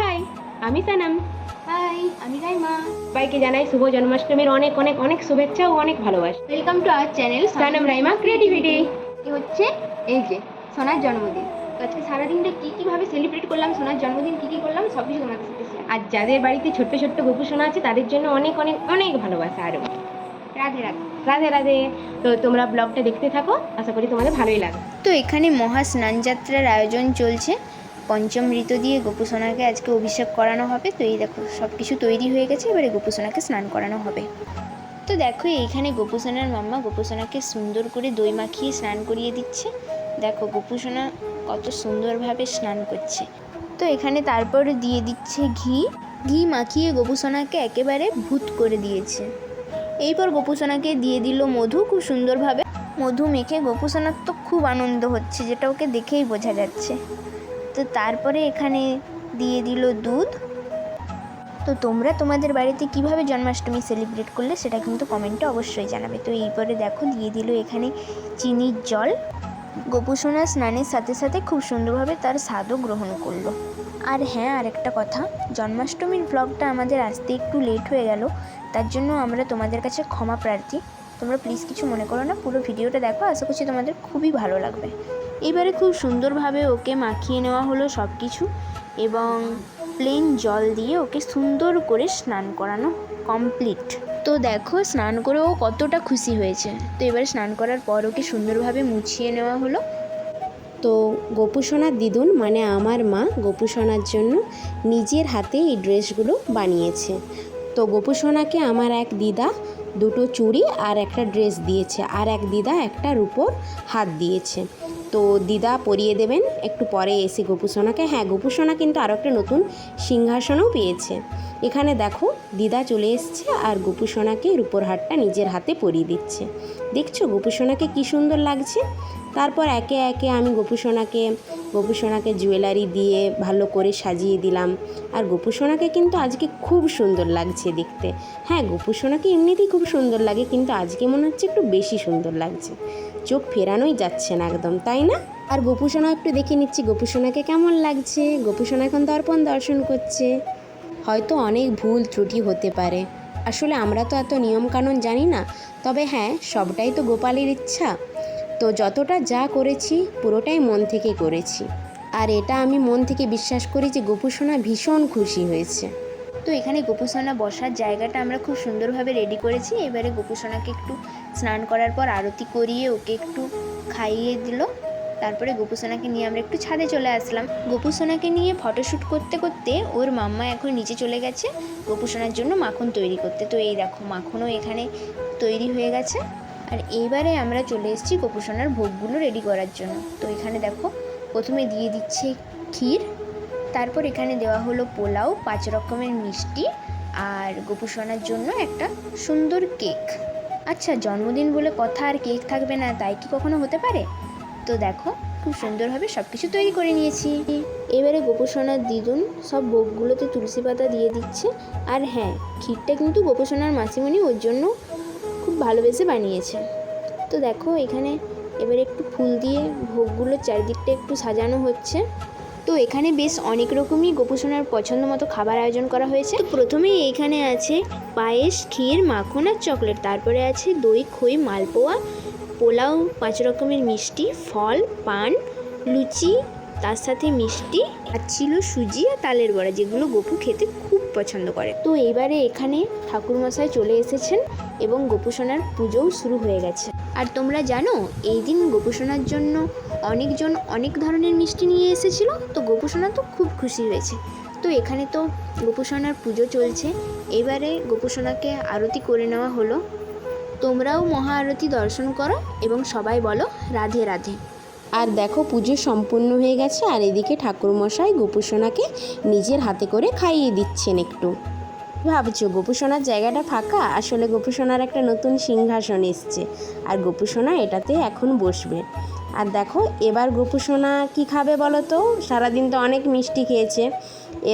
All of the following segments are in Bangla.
হাই আমি সানাম। হাই আমি রাইমা। সবাইকে জানাই শুভ জন্মাষ্টমীর অনেক অনেক অনেক শুভেচ্ছা ও অনেক ভালোবাসা। Welcome to our channel Sanam Raima creativity হচ্ছে এই যে সোনার জন্মদিন। আজকে সারাদিনটা কী কীভাবে সেলিব্রেট করলাম সোনার জন্মদিন কী কী করলাম সব কিছু তোমাদের সাথে শেয়ার আর যাদের বাড়িতে ছোট্ট ছোট্ট গোপুসোনা আছে তাদের জন্য অনেক অনেক অনেক ভালোবাসা আরও রাধে রাধে। রাধে রাধে। তো তোমরা ব্লগটা দেখতে থাকো আশা করি তোমাদের ভালোই লাগবে। তো এখানে মহা স্নান যাত্রার আয়োজন চলছে। পঞ্চম ঋতু দিয়ে গোপুসোনাকে আজকে অভিষেক করানো হবে। তো এই দেখো সব কিছু তৈরি হয়ে গেছে, এবারে গোপুসোনাকে স্নান করানো হবে। তো দেখো, এইখানে গোপুসোনার মাম্মা গোপুসোনাকে সুন্দর করে দই মাখিয়ে স্নান করিয়ে দিচ্ছে। দেখো, গোপুসোনা কত সুন্দরভাবে স্নান করছে। তো এখানে তারপর দিয়ে দিচ্ছে ঘি। ঘি মাখিয়ে গোপুসোনাকে একেবারে ভূত করে দিয়েছে। এইপর গোপুসোনাকে দিয়ে দিল মধু, খুব সুন্দরভাবে মধু মেখে। গোপুসোনার তো খুব আনন্দ হচ্ছে, যেটা ওকে দেখেই বোঝা যাচ্ছে। তো তারপরে এখানে দিয়ে দিল দুধ। তো তোমরা তোমাদের বাড়িতে কীভাবে জন্মাষ্টমী সেলিব্রেট করলে সেটা কিন্তু কমেন্টে অবশ্যই জানাবে। তো এইপরে দেখো দিয়ে দিল এখানে চিনির জল। গোপুসোনা স্নানের সাথে সাথে খুব সুন্দরভাবে তার স্বাদও গ্রহণ করল। আর হ্যাঁ আরেকটা কথা, জন্মাষ্টমীর ব্লগটা আমাদের আসতে একটু লেট হয়ে গেল, তার জন্য আমরা তোমাদের কাছে ক্ষমা প্রার্থী। তোমরা প্লিজ কিছু মনে করো না, পুরো ভিডিওটা দেখো, আশা করছি তোমাদের খুবই ভালো লাগবে। এবারে খুব সুন্দরভাবে ওকে মাখিয়ে নেওয়া হলো সব কিছু এবং প্লেন জল দিয়ে ওকে সুন্দর করে স্নান করানো কমপ্লিট তো দেখো স্নান করে ও কতটা খুশি হয়েছে। তো এবারে স্নান করার পর ওকে সুন্দরভাবে মুছিয়ে নেওয়া হলো। তো গোপুসোনার দিদুন মানে আমার মা গোপুসোনার জন্য নিজের হাতে এই ড্রেসগুলো বানিয়েছে। তো গোপুসোনাকে আমার এক দিদা, দুটো চুড়ি আর একটা ড্রেস দিয়েছে। আর এক দিদা একটা রূপোর হাত দিয়েছে। তো দিদা পরিয়ে দেবেন। একটু পরে এসে গোপুসোনাকে হ্যাঁ গোপুসোনা কিন্তু আরও একটা নতুন সিংহাসনও পেয়েছে। এখানে দেখো, দিদা চলে এসছে আর গোপুসোনাকে রূপোর হাটটা নিজের হাতে পরিয়ে দিচ্ছে। দেখছ গোপুসোনাকে কী সুন্দর লাগছে? তারপর একে একে আমি গোপুসোনাকে গোপুসোনাকে জুয়েলারি দিয়ে ভালো করে সাজিয়ে দিলাম। আর গোপুসোনাকে কিন্তু আজকে খুব সুন্দর লাগছে দেখতে। হ্যাঁ গোপুসোনাকে এমনিতেই খুব সুন্দর লাগে, কিন্তু আজকে মনে হচ্ছে একটু বেশি সুন্দর লাগছে। চোখ ফেরানোই যাচ্ছে না একদম, তাই না? আর গোপুসোনা একটু দেখে নিচ্ছি, গোপুসোনাকে কেমন লাগছে? গোপুসোনা এখন দর্পণ দর্শন করছে। হয়তো অনেক ভুল ত্রুটি হতে পারে। আসলে আমরা তো এত নিয়মকানুন জানি না। তবে হ্যাঁ সবটাই তো গোপালের ইচ্ছা। তো যতটা যা করেছি, পুরোটাই মন থেকে করেছি। আর এটা আমি মন থেকে বিশ্বাস করি যে গোপুসোনা ভীষণ খুশি হয়েছে। তো এখানে গোপুসোনা বসার জায়গাটা আমরা খুব সুন্দরভাবে রেডি করেছি। এবারে গোপুসোনাকে একটু স্নান করার পর আরতি করিয়ে ওকে একটু খাইয়ে দিল। তারপরে গোপুসোনাকে নিয়ে আমরা একটু ছাদে চলে আসলাম। গোপুসোনাকে নিয়ে ফটোশ্যুট করতে করতে ওর মাম্মা এখন নিচে চলে গেছে। গোপুসোনার জন্য মাখন তৈরি করতে। তো এই দেখো, মাখনও এখানে তৈরি হয়ে গেছে। আর এইবারে আমরা চলে এসেছি গোপুসোনার ভোগগুলো রেডি করার জন্য। তো এখানে দেখো, প্রথমে দিয়ে দিচ্ছে ক্ষীর, তারপর এখানে দেওয়া হলো পোলাও, পাঁচ রকমের মিষ্টি আর গোপুসোনার জন্য একটা সুন্দর কেক। আচ্ছা জন্মদিন বলে কথা আর কেক থাকবে না, তাই কি কখনো হতে পারে? তো দেখো, খুব সুন্দরভাবে সব কিছু তৈরি করে নিয়েছি। এবারে গোপুসোনার দিদুন সব ভোগগুলোতে তুলসী পাতা দিয়ে দিচ্ছে। আর হ্যাঁ ক্ষীরটা কিন্তু গোপুসোনার মাসিমণি ওর জন্য খুব ভালোবেসে বানিয়েছে। তো দেখো এখানে এবারে একটু ফুল দিয়ে ভোগগুলোর চারিদিকটা একটু সাজানো হচ্ছে। তো এখানে বেশ অনেক রকমই গোপুসোনার পছন্দ মতো খাবার আয়োজন করা হয়েছে। প্রথমেই এইখানে আছে পায়েস, ক্ষীর, মাখন আর চকলেট। তারপরে আছে দই, খই, মালপোয়া, পোলাও, পাঁচ রকমের মিষ্টি, ফল, পান, লুচি তার সাথে মিষ্টি আর ছিল সুজি আর তালের বড়া, যেগুলো গপু খেতে খুব পছন্দ করে। তো এইবারে এখানে ঠাকুরমশাই চলে এসেছেন এবং গোপুসোনার পুজোও শুরু হয়ে গেছে। আর তোমরা জানো, এই দিন গোপুসোনার জন্য অনেকজন অনেক ধরনের মিষ্টি নিয়ে এসেছিল, তো গোপুসোনা তো খুব খুশি হয়েছে। তো এখানে তো গোপুসোনার পুজো চলছে। এবারে গোপুসোনাকে আরতি করে নেওয়া হলো। তোমরাও মহা আরতি দর্শন করো এবং সবাই বলো, রাধে রাধে। আর দেখো পুজো সম্পূর্ণ হয়ে গেছে, আর এদিকে ঠাকুরমশাই গোপুসোনাকে নিজের হাতে করে খাইয়ে দিচ্ছেন একটু। ভাবছ, গোপুসোনার জায়গাটা ফাঁকা? আসলে গোপুসোনার একটা নতুন সিংহাসন এসছে, আর গোপুসোনা এটাতে এখন বসবে। আর দেখো, এবার গোপুসোনা কি খাবে বলো তো? সারাদিন তো অনেক মিষ্টি খেয়েছে।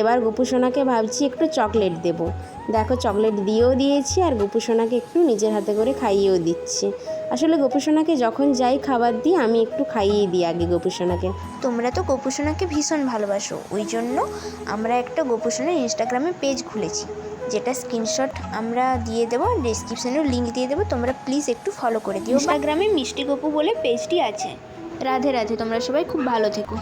এবার গোপুসোনাকে ভাবছি একটু চকলেট দেব। দেখো, চকলেট দিয়েও দিয়েছি, আর গোপুসোনাকে একটু নিজের হাতে করে খাইয়েও দিচ্ছি। আসলে গোপুসোনাকে যখন যাই খাবার দিই আমি একটু খাইয়ে দিই আগে গোপুসোনাকে। তোমরা তো গোপুসোনাকে ভীষণ ভালোবাসো ওই জন্য আমরা একটা গোপুসোনার ইনস্টাগ্রামে পেজ খুলেছি। যেটা স্ক্রিনশট আমরা দিয়ে দেবো ডিসক্রিপশানেও লিঙ্ক দিয়ে দেবো তোমরা প্লিজ একটু ফলো করে দিও। ইনস্টাগ্রামে মিষ্টি গপু বলে পেজটি আছে। রাধে রাধে তোমরা সবাই খুব ভালো থেকো।